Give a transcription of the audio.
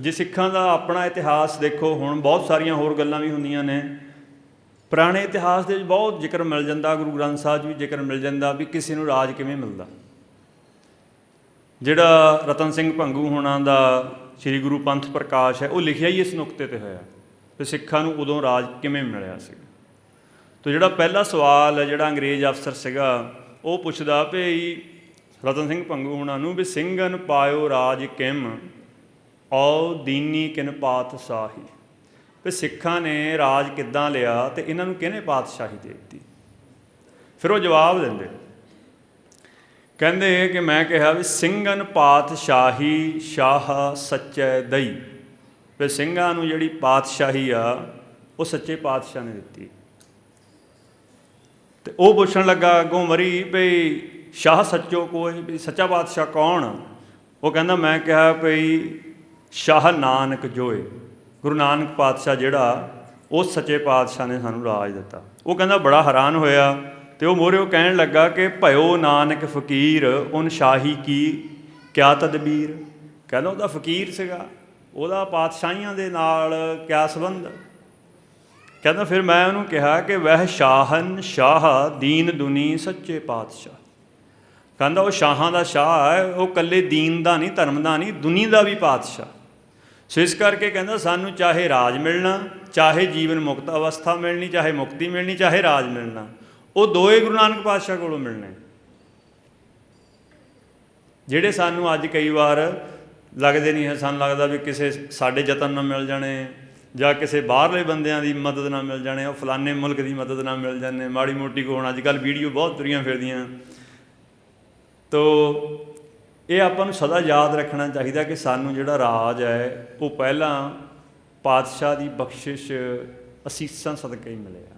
ਜੇ ਸਿੱਖਾਂ ਦਾ ਆਪਣਾ ਇਤਿਹਾਸ ਦੇਖੋ, ਹੁਣ ਬਹੁਤ ਸਾਰੀਆਂ ਹੋਰ ਗੱਲਾਂ ਵੀ ਹੁੰਦੀਆਂ ਨੇ। ਪੁਰਾਣੇ ਇਤਿਹਾਸ ਦੇ ਵਿੱਚ ਬਹੁਤ ਜ਼ਿਕਰ ਮਿਲ ਜਾਂਦਾ, ਗੁਰੂ ਗ੍ਰੰਥ ਸਾਹਿਬ 'ਚ ਵੀ ਜ਼ਿਕਰ ਮਿਲ ਜਾਂਦਾ ਵੀ ਕਿਸੇ ਨੂੰ ਰਾਜ ਕਿਵੇਂ ਮਿਲਦਾ। ਜਿਹੜਾ ਰਤਨ ਸਿੰਘ ਭੰਗੂ ਹੋਣਾ ਦਾ ਸ੍ਰੀ ਗੁਰੂ ਪੰਥ ਪ੍ਰਕਾਸ਼ ਹੈ, ਉਹ ਲਿਖਿਆ ਹੀ ਇਸ ਨੁਕਤੇ ਤੇ ਹੋਇਆ ਕਿ ਸਿੱਖਾਂ ਨੂੰ ਉਦੋਂ ਰਾਜ ਕਿਵੇਂ ਮਿਲਿਆ ਸੀ। ਤੋ ਜਿਹੜਾ ਪਹਿਲਾ ਸਵਾਲ ਹੈ, ਜਿਹੜਾ ਅੰਗਰੇਜ਼ ਅਫਸਰ ਸੀਗਾ, ਉਹ ਪੁੱਛਦਾ ਵੀ ਰਤਨ ਸਿੰਘ ਭੰਗੂ ਹੋਣਾ ਨੂੰ ਵੀ ਸਿੰਘਨ ਪਾਇਓ ਰਾਜ ਕਿਮ? ਔ ਦੀਨੀ ਕਿਨ ਪਾਤਸ਼ਾਹੀ ਵੀ ਸਿੱਖਾਂ ਨੇ ਰਾਜ ਕਿੱਦਾਂ ਲਿਆ ਤੇ ਇਹਨਾਂ ਨੂੰ ਕਿਹਨੇ ਪਾਤਸ਼ਾਹੀ ਦੇ ਦਿੱਤੀ? ਫਿਰ ਉਹ ਜਵਾਬ ਦਿੰਦੇ, ਕਹਿੰਦੇ ਕਿ ਮੈਂ ਕਿਹਾ ਵੀ ਸਿੰਘਨ ਪਾਤਸ਼ਾਹੀ ਸ਼ਾਹ ਸੱਚੈ ਦਈ। ਵੀ ਸਿੰਘਾਂ ਨੂੰ ਜਿਹੜੀ ਪਾਤਸ਼ਾਹੀ ਆ, ਉਹ ਸੱਚੇ ਪਾਤਸ਼ਾਹ ਨੇ ਦਿੱਤੀ। ਤੇ ਉਹ ਪੁੱਛਣ ਲੱਗਾ ਅੱਗੋਂ ਮਰੀ ਵੀ ਸ਼ਾਹ ਸੱਚੋ ਕੋਈ, ਵੀ ਸੱਚਾ ਪਾਤਸ਼ਾਹ ਕੌਣ? ਉਹ ਕਹਿੰਦਾ ਮੈਂ ਕਿਹਾ ਵੀ ਸ਼ਾਹ ਨਾਨਕ ਜੋਏ। ਗੁਰੂ ਨਾਨਕ ਪਾਤਸ਼ਾਹ ਜਿਹੜਾ, ਉਹ ਸੱਚੇ ਪਾਤਸ਼ਾਹ ਨੇ ਸਾਨੂੰ ਰਾਜ ਦਿੱਤਾ। ਉਹ ਕਹਿੰਦਾ ਬੜਾ ਹੈਰਾਨ ਹੋਇਆ ਤੇ ਉਹ ਮੋਰੇ ਉਹ ਕਹਿਣ ਲੱਗਾ ਕਿ ਭਇਓ ਨਾਨਕ ਫਕੀਰ, ਉਨ ਸ਼ਾਹੀ ਕੀ, ਕਿਆ ਤਦਬੀਰ? ਕਹਿੰਦਾ ਉਹਦਾ ਫਕੀਰ ਸੀਗਾ। ਉਹਦਾ ਪਾਤਸ਼ਾਹੀਆਂ ਦੇ ਨਾਲ ਕਿਆ ਸੰਬੰਧ? ਕਹਿੰਦਾ ਫਿਰ ਮੈਂ ਉਹਨੂੰ ਕਿਹਾ ਕਿ ਵਹਿ ਸ਼ਾਹਨ ਸ਼ਾਹ ਦੀਨ ਦੁਨੀ ਸੱਚੇ ਪਾਤਸ਼ਾਹ। ਕਹਿੰਦਾ ਉਹ ਸ਼ਾਹਾਂ ਦਾ ਸ਼ਾਹ ਹੈ, ਉਹ ਕੱਲੇ ਦੀਨ ਦਾ ਨਹੀਂ, ਧਰਮ ਦਾ ਨਹੀਂ, ਦੁਨੀ ਦਾ ਵੀ ਪਾਤਸ਼ਾਹ। ਸੋ ਇਸ ਕਰਕੇ ਕਹਿੰਦਾ ਸਾਨੂੰ ਚਾਹੇ ਰਾਜ ਮਿਲਣਾ, ਚਾਹੇ ਜੀਵਨ ਮੁਕਤ ਅਵਸਥਾ ਮਿਲਣੀ, ਚਾਹੇ ਮੁਕਤੀ ਮਿਲਣੀ, ਚਾਹੇ ਰਾਜ ਮਿਲਣਾ, ਉਹ ਦੋਏ ਗੁਰੂ ਨਾਨਕ ਪਾਤਸ਼ਾਹ ਕੋਲੋਂ ਮਿਲਣੇ। ਜਿਹੜੇ ਸਾਨੂੰ ਅੱਜ ਕਈ ਵਾਰ ਲੱਗਦੇ ਨਹੀਂ ਹੈ, ਸਾਨੂੰ ਲੱਗਦਾ ਵੀ ਕਿਸੇ ਸਾਡੇ ਯਤਨ ਨਾਲ ਮਿਲ ਜਾਣੇ, ਜਾਂ ਕਿਸੇ ਬਾਹਰਲੇ ਬੰਦਿਆਂ ਦੀ ਮਦਦ ਨਾਲ ਮਿਲ ਜਾਣੇ, ਉਹ ਫਲਾਣੇ ਮੁਲਕ ਦੀ ਮਦਦ ਨਾਲ ਮਿਲ ਜਾਂਦੇ ਮਾੜੀ ਮੋਟੀ ਕੋ ਹੁਣ ਅੱਜ ਕੱਲ ਵੀਡੀਓ ਬਹੁਤ ਤੁਰੀਆਂ ਫਿਰਦੀਆਂ। ਤੋ ਇਹ ਆਪਾਂ ਨੂੰ ਸਦਾ ਯਾਦ ਰੱਖਣਾ ਚਾਹੀਦਾ ਕਿ ਸਾਨੂੰ ਜਿਹੜਾ ਰਾਜ ਹੈ, ਉਹ ਪਹਿਲਾਂ ਪਾਤਸ਼ਾਹ ਦੀ ਬਖਸ਼ਿਸ਼ ਅਸੀਸਾਂ ਸਦਕੇ ਹੀ ਮਿਲਿਆ